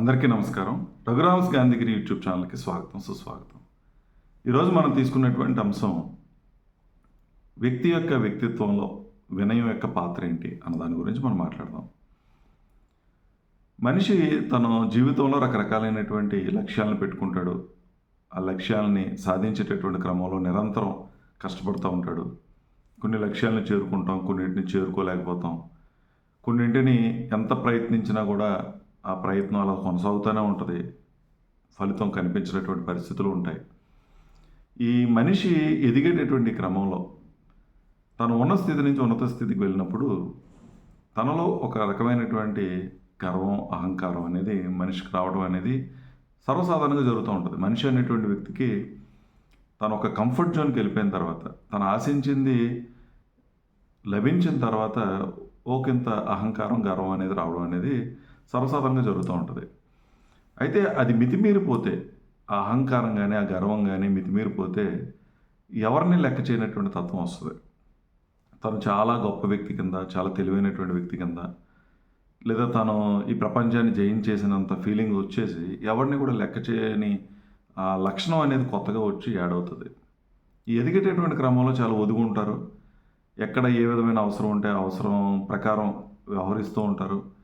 అందరికీ నమస్కారం. రఘురామ్స్ గాంధీగిరి యూట్యూబ్ ఛానల్కి స్వాగతం సుస్వాగతం. ఈరోజు మనం తీసుకున్నటువంటి అంశం వ్యక్తి యొక్క వ్యక్తిత్వంలో వినయం యొక్క పాత్ర ఏంటి అన్న దాని గురించి మనం మాట్లాడదాం. మనిషి తన జీవితంలో రకరకాలైనటువంటి లక్ష్యాలను పెట్టుకుంటాడు. ఆ లక్ష్యాలని సాధించేటటువంటి క్రమంలో నిరంతరం కష్టపడుతూ ఉంటాడు. కొన్ని లక్ష్యాలను చేరుకుంటాం కొన్నింటిని చేరుకోలేకపోతాం. కొన్నింటిని ఎంత ప్రయత్నించినా కూడా ఆ ప్రయత్నం అలా కొనసాగుతూనే ఉంటుంది. ఫలితం కనిపించినటువంటి పరిస్థితులు ఉంటాయి. ఈ మనిషి ఎదిగేటటువంటి క్రమంలో తను ఉన్న స్థితి నుంచి ఉన్నత స్థితికి వెళ్ళినప్పుడు తనలో ఒక రకమైనటువంటి గర్వం అహంకారం అనేది మనిషికి రావడం అనేది సర్వసాధారణంగా జరుగుతూ ఉంటుంది. మనిషి అనేటువంటి వ్యక్తికి తను ఒక కంఫర్ట్ జోన్కి వెళ్ళిపోయిన తర్వాత తను ఆశించింది లభించిన తర్వాత ఓకింత అహంకారం గర్వం అనేది రావడం అనేది సర్వసాధారణంగా జరుగుతూ ఉంటుంది. అయితే అది మితిమీరిపోతే ఆ అహంకారం కానీ ఆ గర్వం కానీ మితిమీరిపోతే ఎవరిని లెక్క చేయనటువంటి తత్వం వస్తుంది. తను చాలా గొప్ప వ్యక్తి కింద చాలా తెలివైనటువంటి వ్యక్తి కింద లేదా తను ఈ ప్రపంచాన్ని జయించేసినంత ఫీలింగ్ వచ్చేసి ఎవరిని కూడా లెక్క చేయని ఆ లక్షణం అనేది కొత్తగా వచ్చి యాడ్ అవుతుంది. ఈ ఎదిగేటటువంటి క్రమంలో చాలా ఒదుగుంటారు. ఎక్కడ ఏ విధమైన అవసరం ఉంటే అవసరం ప్రకారం వ్యవహరిస్తూ ఉంటారు.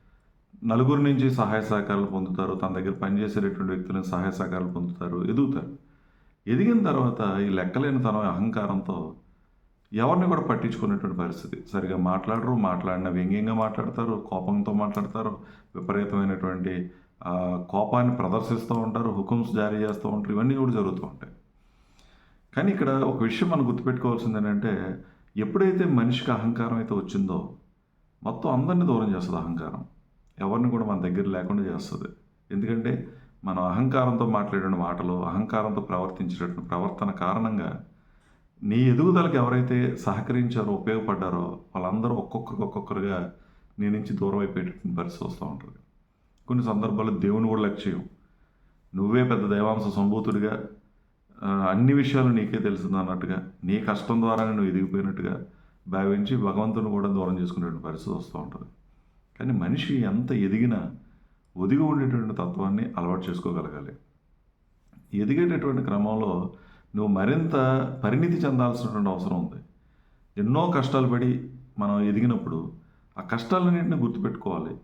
నలుగురు నుంచి సహాయ సహకారాలు పొందుతారు తన దగ్గర పనిచేసేటటువంటి వ్యక్తులను సహాయ సహకారాలు పొందుతారు ఎదుగుతారు. ఎదిగిన తర్వాత ఈ లెక్కలేని తన అహంకారంతో ఎవరిని కూడా పట్టించుకునేటువంటి పరిస్థితి. సరిగా మాట్లాడరు మాట్లాడిన వ్యంగ్యంగా మాట్లాడతారు కోపంతో మాట్లాడతారు విపరీతమైనటువంటి కోపాన్ని ప్రదర్శిస్తూ ఉంటారు హుకుమ్స్ జారీ చేస్తూ ఉంటారు ఇవన్నీ కూడా జరుగుతూ ఉంటాయి. కానీ ఇక్కడ ఒక విషయం మనం గుర్తుపెట్టుకోవాల్సింది ఏంటంటే ఎప్పుడైతే మనిషికి అహంకారం అయితే వచ్చిందో మొత్తం అందరినీ దూరం చేస్తుంది అహంకారం. ఎవరిని కూడా మన దగ్గర లేకుండా చేస్తుంది. ఎందుకంటే మనం అహంకారంతో మాట్లాడిన మాటలు అహంకారంతో ప్రవర్తించేటటువంటి ప్రవర్తన కారణంగా నీ ఎదుగుదలకు ఎవరైతే సహకరించారో ఉపయోగపడ్డారో వాళ్ళందరూ ఒక్కొక్కరికి ఒక్కొక్కరుగా నీ నుంచి దూరం అయిపోయేటటువంటి పరిస్థితి వస్తూ ఉంటుంది. కొన్ని సందర్భాల్లో దేవుని కూడా లక్ష్యం నువ్వే పెద్ద దైవాంశ సంభూతుడిగా అన్ని విషయాలు నీకే తెలిసింది అన్నట్టుగా నీ కష్టం ద్వారానే నువ్వు ఎదిగిపోయినట్టుగా భావించి భగవంతుని కూడా దూరం చేసుకునేటువంటి పరిస్థితి వస్తూ ఉంటుంది. కానీ మనిషి ఎంత ఎదిగినా ఒదిగి ఉండేటువంటి తత్వాన్ని అలవాటు చేసుకోగలగాలి. ఎదిగేటటువంటి క్రమంలో నువ్వు మరింత పరిణితి చెందాల్సినటువంటి అవసరం ఉంది. ఎన్నో కష్టాలు పడి మనం ఎదిగినప్పుడు ఆ కష్టాలన్నింటినీ గుర్తుపెట్టుకోవాలి.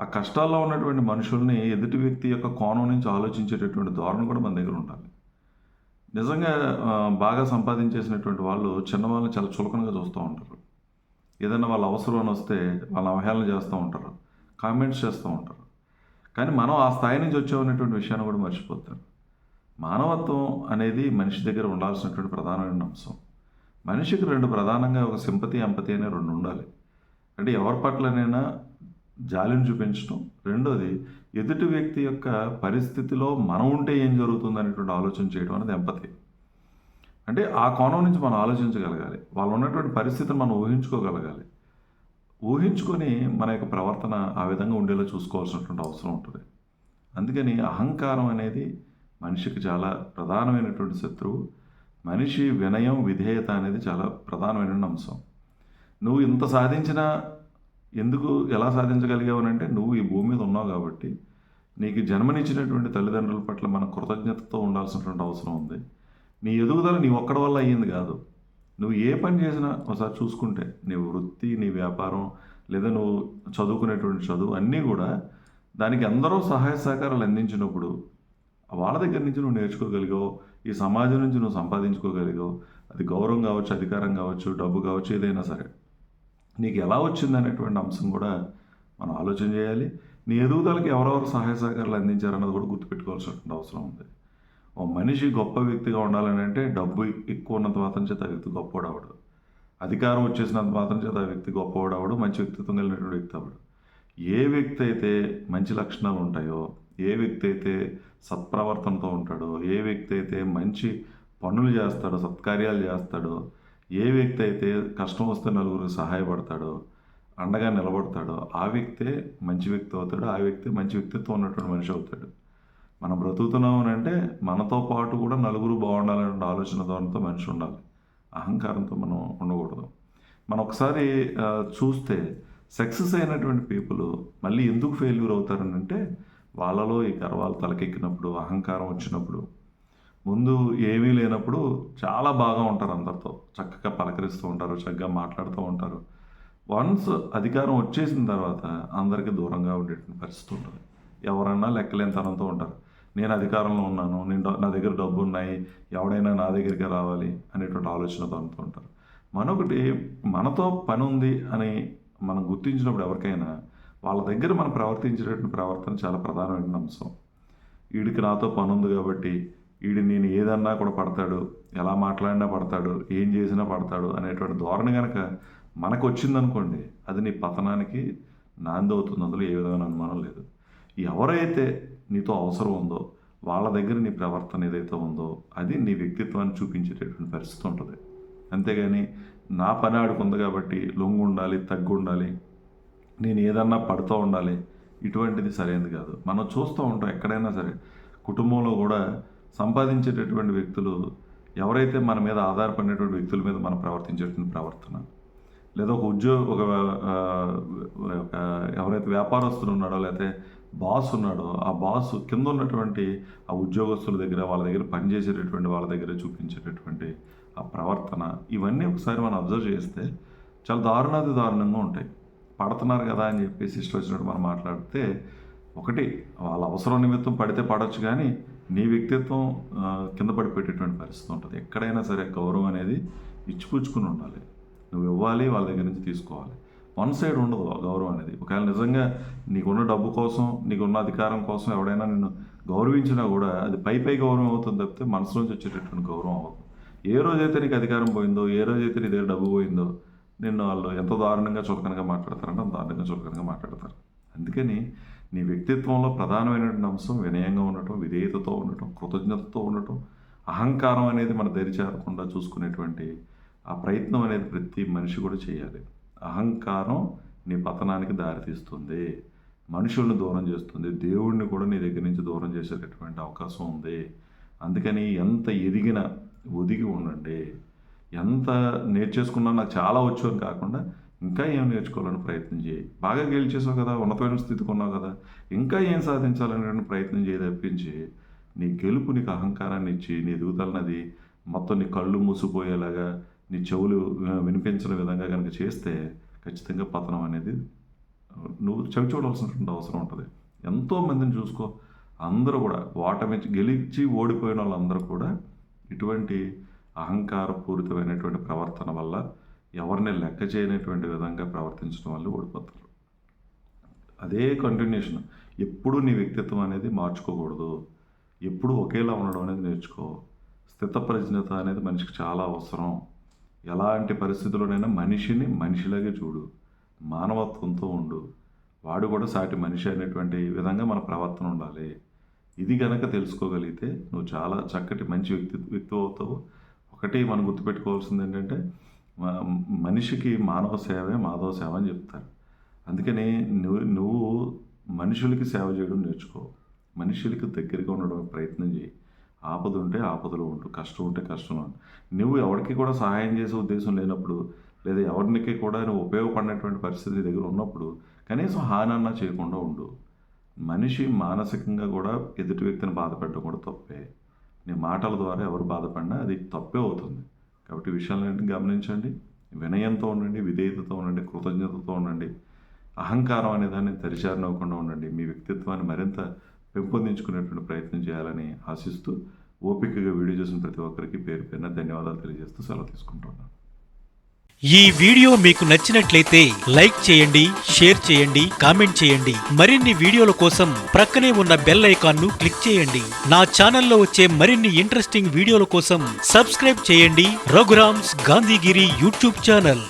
ఆ కష్టాల్లో ఉన్నటువంటి మనుషుల్ని ఎదుటి వ్యక్తి యొక్క కోణం నుంచి ఆలోచించేటటువంటి ధోరణి కూడా మన దగ్గర ఉండాలి. నిజంగా బాగా సంపాదించేసినటువంటి వాళ్ళు చిన్నవాళ్ళని చాలా చులకనగా చూస్తూ ఉంటారు. ఏదైనా వాళ్ళ అవసరం అని వస్తే వాళ్ళని అవహేళన చేస్తూ ఉంటారు కామెంట్స్ చేస్తూ ఉంటారు. కానీ మనం ఆ స్థాయి నుంచి వచ్చామనేటువంటి విషయాన్ని కూడా మర్చిపోతారు మానవత్వం అనేది మనిషి దగ్గర ఉండాల్సినటువంటి ప్రధానమైన అంశం. మనిషికి రెండు ప్రధానంగా ఒక సింపతి ఎంపతి అనే రెండు ఉండాలి. అంటే ఎవరి పట్లనైనా జాలిని చూపించడం రెండోది ఎదుటి వ్యక్తి యొక్క పరిస్థితిలో మనం ఉంటే ఏం జరుగుతుంది అనేటువంటి ఆలోచన చేయడం అనేది ఎంపతి. అంటే ఆ కోణం నుంచి మనం ఆలోచించగలగాలి. వాళ్ళు ఉన్నటువంటి పరిస్థితిని మనం ఊహించుకోగలగాలి. ఊహించుకొని మన యొక్క ప్రవర్తన ఆ విధంగా ఉండేలా చూసుకోవాల్సినటువంటి అవసరం ఉంటుంది. అందుకని అహంకారం అనేది మనిషికి చాలా ప్రధానమైనటువంటి శత్రువు. మనిషి వినయం విధేయత అనేది చాలా ప్రధానమైన అంశం. నువ్వు ఇంత సాధించినా ఎందుకు ఎలా సాధించగలిగావనంటే నువ్వు ఈ భూమి మీద ఉన్నావు కాబట్టి నీకు జన్మనిచ్చినటువంటి తల్లిదండ్రుల పట్ల మన కృతజ్ఞతతో ఉండాల్సినటువంటి అవసరం ఉంది. నీ ఎదుగుదల నీ ఒక్కడి వల్ల అయ్యింది కాదు. నువ్వు ఏ పని చేసినా ఒకసారి చూసుకుంటే నీ వృత్తి నీ వ్యాపారం లేదా నువ్వు చదువుకునేటువంటి చదువు అన్నీ కూడా దానికి ఎందరో సహాయ సహకారాలు అందించినప్పుడు వాళ్ళ దగ్గర నుంచి నువ్వు నేర్చుకోగలిగావు ఈ సమాజం నుంచి నువ్వు సంపాదించుకోగలిగావు. అది గౌరవం కావచ్చు అధికారం కావచ్చు డబ్బు కావచ్చు ఏదైనా సరే. నీకు ఎలా వచ్చింది అనేటువంటి అంశం కూడా మనం ఆలోచన చేయాలి. నీ ఎదుగుదలకి ఎవరెవరు సహాయ సహకారాలు అందించారన్నది కూడా గుర్తుపెట్టుకోవాల్సిన అవసరం ఉంది. మనిషి గొప్ప వ్యక్తిగా ఉండాలని అంటే డబ్బు ఎక్కువ ఉన్నంత మాత్రం చేత ఆ వ్యక్తి గొప్పవాడు అవడు అధికారం వచ్చేసినంత మాత్రం చేత ఆ వ్యక్తి గొప్పవాడు అవడు మంచి వ్యక్తిత్వం కలిగినటువంటి వ్యక్తి అవడు ఏ వ్యక్తి అయితే మంచి లక్షణాలు ఉంటాయో ఏ వ్యక్తి అయితే సత్ప్రవర్తనతో ఉంటాడో ఏ వ్యక్తి అయితే మంచి పనులు చేస్తాడో సత్కార్యాలు చేస్తాడో ఏ వ్యక్తి అయితే కష్టం వస్తే నలుగురికి సహాయపడతాడో అండగా నిలబడతాడో ఆ వ్యక్తే మంచి వ్యక్తి అవుతాడు ఆ వ్యక్తి మంచి వ్యక్తిత్వం ఉన్నటువంటి మనిషి అవుతాడు. మనం బ్రతుకుతున్నాం అని అంటే మనతో పాటు కూడా నలుగురు బాగుండాలనే ఆలోచన ధోరణితో మనిషి ఉండాలి. అహంకారంతో మనం ఉండకూడదు. మనం ఒకసారి చూస్తే సక్సెస్ అయినటువంటి పీపుల్ మళ్ళీ ఎందుకు ఫెయిల్యూర్ అవుతారని అంటే వాళ్ళలో ఈ గర్వాలు తలకెక్కినప్పుడు అహంకారం వచ్చినప్పుడు ముందు ఏమీ లేనప్పుడు చాలా బాగా ఉంటారు అందరితో. చక్కగా పలకరిస్తూ ఉంటారు చక్కగా మాట్లాడుతూ ఉంటారు. వన్స్ అధికారం వచ్చేసిన తర్వాత అందరికీ దూరంగా ఉండేటువంటి పరిస్థితి ఉంటుంది. ఎవరన్నా లెక్కలేని తనంతో ఉంటారు. నేను అధికారంలో ఉన్నాను నేను నా దగ్గర డబ్బు ఉన్నాయి ఎవడైనా నా దగ్గరికి రావాలి అనేటువంటి ఆలోచనతో అనుతూ ఉంటారు మనొకటి మనతో పని ఉంది అని మనం గుర్తించినప్పుడు ఎవరికైనా వాళ్ళ దగ్గర మనం ప్రవర్తించేటటువంటి ప్రవర్తన చాలా ప్రధానమైన అంశం. వీడికి నాతో పని ఉంది కాబట్టి వీడి నేను ఏదన్నా కూడా పడతాడు ఎలా మాట్లాడినా పడతాడు ఏం చేసినా పడతాడు అనేటువంటి ధోరణి కనుక మనకు వచ్చిందనుకోండి అది నీ పతనానికి నాంది అవుతుంది. అందులో ఏ విధమైన అనుమానం లేదు. ఎవరైతే నీతో అవసరం ఉందో వాళ్ళ దగ్గర నీ ప్రవర్తన ఏదైతే ఉందో అది నీ వ్యక్తిత్వాన్ని చూపించేటటువంటి పరిస్థితి ఉంటుంది. అంతేగాని నా పని ఆడుకుంది కాబట్టి లొంగు ఉండాలి తగ్గు ఉండాలి నేను ఏదన్నా పడుతూ ఉండాలి ఇటువంటిది సరైనది కాదు. మనం చూస్తూ ఉంటాం ఎక్కడైనా సరే కుటుంబంలో కూడా సంపాదించేటటువంటి వ్యక్తులు ఎవరైతే మన మీద ఆధారపడినటువంటి వ్యక్తుల మీద మనం ప్రవర్తించేటువంటి ప్రవర్తన. లేదా ఒక ఉద్యోగ ఒక ఒక ఎవరైతే వ్యాపారస్తులు ఉన్నాడో లేకపోతే బాస్ ఉన్నాడో. ఆ బాస్ కింద ఉన్నటువంటి ఆ ఉద్యోగస్తుల దగ్గర వాళ్ళ దగ్గర పనిచేసేటటువంటి వాళ్ళ దగ్గర చూపించేటటువంటి ఆ ప్రవర్తన ఇవన్నీ ఒకసారి మనం అబ్జర్వ్ చేస్తే చాలా దారుణాది దారుణంగా ఉంటాయి. పడుతున్నారు కదా అని చెప్పేసి ఇష్టం వచ్చినట్టు మనం మాట్లాడితే ఒకటి వాళ్ళ అవసరం నిమిత్తం పడితే పడవచ్చు కానీ నీ వ్యక్తిత్వం కింద పడిపోయేటటువంటి పరిస్థితి ఉంటుంది. ఎక్కడైనా సరే గౌరవం అనేది ఇచ్చిపుచ్చుకుని ఉండాలి. నువ్వు ఇవ్వాలి వాళ్ళ దగ్గర నుంచి తీసుకోవాలి. వన్ సైడ్ ఉండదు ఆ గౌరవం అనేది. ఒకవేళ నిజంగా నీకున్న డబ్బు కోసం నీకున్న అధికారం కోసం ఎవడైనా నిన్ను గౌరవించినా కూడా అది పై పై గౌరవం అవుతుంది తప్పితే మనసు నుంచి వచ్చేటటువంటి గౌరవం అవ్వదు. ఏ రోజైతే నీకు అధికారం పోయిందో ఏ రోజైతే నీ దగ్గర డబ్బు పోయిందో నిన్ను వాళ్ళు ఎంత దారుణంగా చులకనగా మాట్లాడతారంటే అంత దారుణంగా చులకనగా మాట్లాడతారు. అందుకని నీ వ్యక్తిత్వంలో ప్రధానమైనటువంటి అంశం వినయంగా ఉండటం విధేయతతో ఉండటం కృతజ్ఞతతో ఉండటం అహంకారం అనేది మన దరి చేరకుండా చూసుకునేటువంటి ఆ ప్రయత్నం అనేది ప్రతి మనిషి కూడా చేయాలి. అహంకారం నీ పతనానికి దారితీస్తుంది. మనుషుల్ని దూరం చేస్తుంది. దేవుడిని కూడా నీ దగ్గర నుంచి దూరం చేసేటటువంటి అవకాశం ఉంది. అందుకని ఎంత ఎదిగినా ఒదిగి ఉండండి. ఎంత నేర్చేసుకున్నా నాకు చాలా వచ్చు అని కాకుండా ఇంకా ఏం నేర్చుకోవాలని ప్రయత్నం చేయి. బాగా గెలిచేసావు కదా ఉన్నతమైన స్థితికి ఉన్నావు కదా ఇంకా ఏం సాధించాలనే ప్రయత్నం చేయి తప్పించి నీ గెలుపు నీకు అహంకారాన్ని ఇచ్చి నీ ఎదుగుదలనది మొత్తం నీ కళ్ళు మూసిపోయేలాగా నీ చెవులు వి- వినిపించిన విధంగా కనుక చేస్తే ఖచ్చితంగా పతనం అనేది నువ్వు చవి చూడాల్సినటువంటి అవసరం ఉంటుంది. ఎంతో మందిని చూసుకో. అందరూ కూడా ఓటమి గెలిచి ఓడిపోయిన వాళ్ళందరూ కూడా ఇటువంటి అహంకారపూరితమైనటువంటి ప్రవర్తన వల్ల ఎవరిని లెక్క చేయనటువంటి విధంగా ప్రవర్తించడం వల్ల ఓడిపోతారు. అదే కంటిన్యూషన్ ఎప్పుడు నీ వ్యక్తిత్వం అనేది మార్చుకోకూడదు. ఎప్పుడు ఒకేలా ఉండడం అనేది నేర్చుకో. స్థితప్రజ్ఞత అనేది మనిషికి చాలా అవసరం. ఎలాంటి పరిస్థితుల్లోనైనా మనిషిని మనిషిలాగే చూడు. మానవత్వంతో ఉండు. వాడు కూడా సాటి మనిషి అనేటువంటి విధంగా మన ప్రవర్తన ఉండాలి. ఇది గనక తెలుసుకోగలిగితే నువ్వు చాలా చక్కటి మంచి వ్యక్తి వ్యక్తి అవుతావు. ఒకటి మనం గుర్తుపెట్టుకోవాల్సింది ఏంటంటే మనిషికి మానవ సేవే మాధవ సేవ అని చెప్తారు. అందుకని నువ్వు నువ్వు మనుషులకి సేవ చేయడం నేర్చుకో. మనుషులకి దగ్గరగా ఉండడం ప్రయత్నం చేయి. ఆపద ఉంటే ఆపదలో ఉండు కష్టం ఉంటే కష్టంలో ఉండు. నువ్వు ఎవరికి కూడా సహాయం చేసే ఉద్దేశం లేనప్పుడు లేదా ఎవరికి కూడా నువ్వు ఉపయోగపడినటువంటి పరిస్థితి దగ్గర ఉన్నప్పుడు కనీసం హానన్నా చేయకుండా ఉండు. మనిషి మానసికంగా కూడా ఎదుటి వ్యక్తిని బాధపెట్టడం కూడా తప్పే. నీ మాటల ద్వారా ఎవరు బాధపడినా అది తప్పే అవుతుంది. కాబట్టి విషయాలన్నింటినీ గమనించండి. వినయంతో ఉండండి విధేయతతో ఉండండి కృతజ్ఞతతో ఉండండి. అహంకారం అనే దాన్ని తెరిచారనవ్వకుండా ఉండండి. మీ వ్యక్తిత్వాన్ని మరింత పెంపొందించుకునేటువంటి ప్రయత్నం చేయాలని ఆశిస్తూ ఓపికగా వీడియో చేసిన ప్రతి ఒక్కరికి పేరు పేరున ధన్యవాదాలు తెలియజేస్తూ సెలవు తీసుకుంటున్నాను. ఈ వీడియో మీకు నచ్చినట్లయితే లైక్ చేయండి షేర్ చేయండి కామెంట్ చేయండి. మరిన్ని వీడియోల కోసం ప్రక్కనే ఉన్న బెల్ ఐకాన్ను క్లిక్ చేయండి. నా ఛానల్లో వచ్చే మరిన్ని ఇంట్రెస్టింగ్ వీడియోల కోసం సబ్స్క్రైబ్ చేయండి. Raghuram's Gandhigiri YouTube channel.